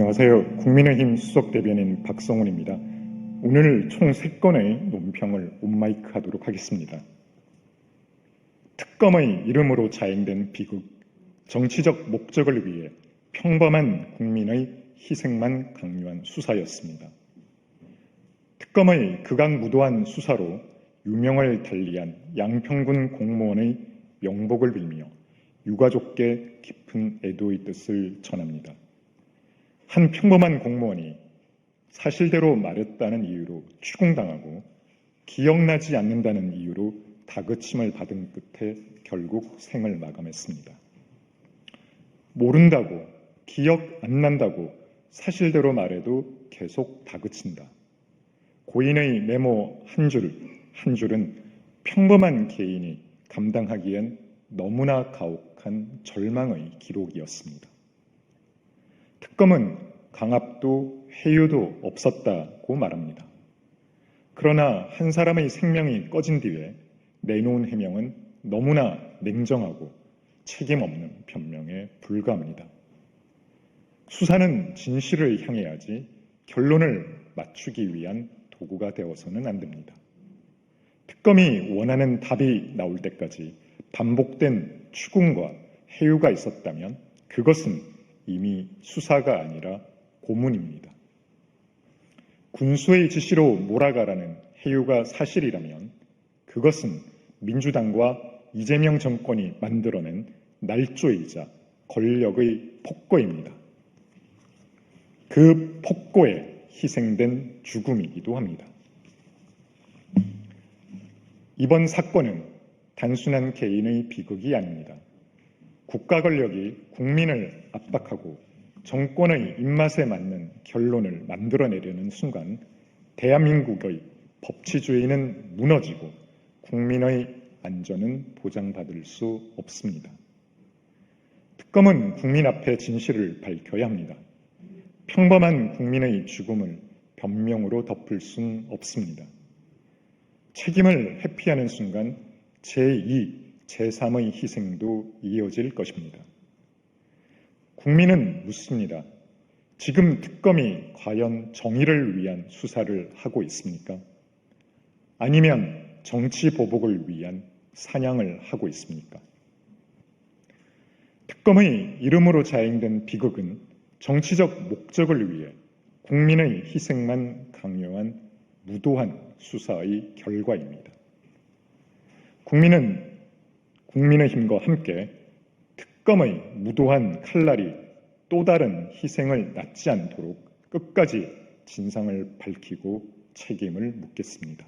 안녕하세요. 국민의힘 수석 대변인 박성훈입니다. 오늘 총 3건의 논평을 온마이크 하도록 하겠습니다. 특검의 이름으로 자행된 비극, 정치적 목적을 위해 평범한 국민의 희생만 강요한 수사였습니다. 특검의 극악무도한 수사로 유명을 달리한 양평군 공무원의 명복을 빌며 유가족께 깊은 애도의 뜻을 전합니다. 한 평범한 공무원이 사실대로 말했다는 이유로 추궁당하고 기억나지 않는다는 이유로 다그침을 받은 끝에 결국 생을 마감했습니다. 모른다고, 기억 안 난다고 사실대로 말해도 계속 다그친다. 고인의 메모 한 줄, 한 줄은 평범한 개인이 감당하기엔 너무나 가혹한 절망의 기록이었습니다. 특검은 강압도 회유도 없었다고 말합니다. 그러나 한 사람의 생명이 꺼진 뒤에 내놓은 해명은 너무나 냉정하고 책임 없는 변명에 불과합니다. 수사는 진실을 향해야지 결론을 맞추기 위한 도구가 되어서는 안 됩니다. 특검이 원하는 답이 나올 때까지 반복된 추궁과 해유가 있었다면 그것은 이미 수사가 아니라 고문입니다. 군수의 지시로 몰아가라는 해유가 사실이라면 그것은 민주당과 이재명 정권이 만들어낸 날조이자 권력의 폭거입니다. 그 폭거에 희생된 죽음이기도 합니다. 이번 사건은 단순한 개인의 비극이 아닙니다. 국가 권력이 국민을 압박하고 정권의 입맛에 맞는 결론을 만들어내려는 순간 대한민국의 법치주의는 무너지고 국민의 안전은 보장받을 수 없습니다. 특검은 국민 앞에 진실을 밝혀야 합니다. 평범한 국민의 죽음을 변명으로 덮을 순 없습니다. 책임을 회피하는 순간 제2, 제3의 희생도 이어질 것입니다. 국민은 묻습니다. 지금 특검이 과연 정의를 위한 수사를 하고 있습니까? 아니면 정치 보복을 위한 사냥을 하고 있습니까? 특검의 이름으로 자행된 비극은 정치적 목적을 위해 국민의 희생만 강요한 무도한 수사의 결과입니다. 국민은 국민의힘과 함께 특검의 무도한 칼날이 또 다른 희생을 낳지 않도록 끝까지 진상을 밝히고 책임을 묻겠습니다.